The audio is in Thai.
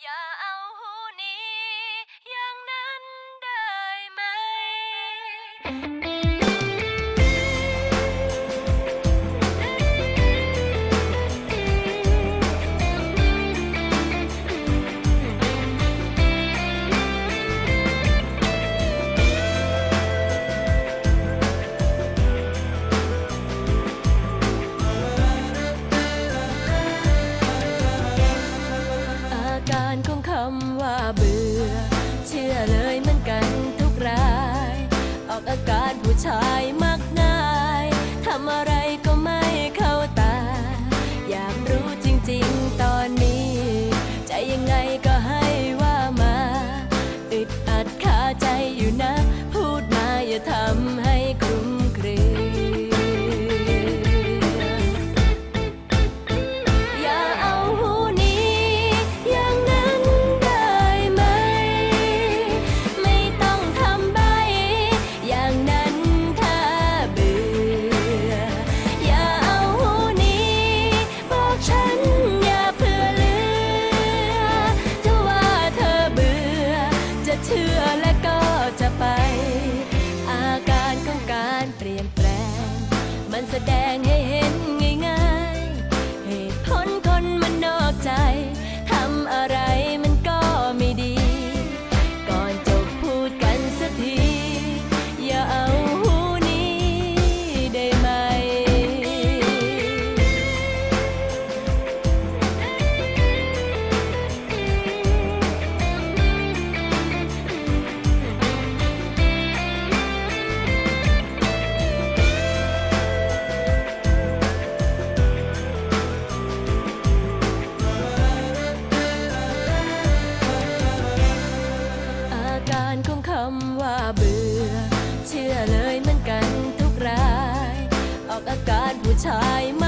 อย่าเอาหูนี้อย่างนั้นได้ไหม time. ชายมา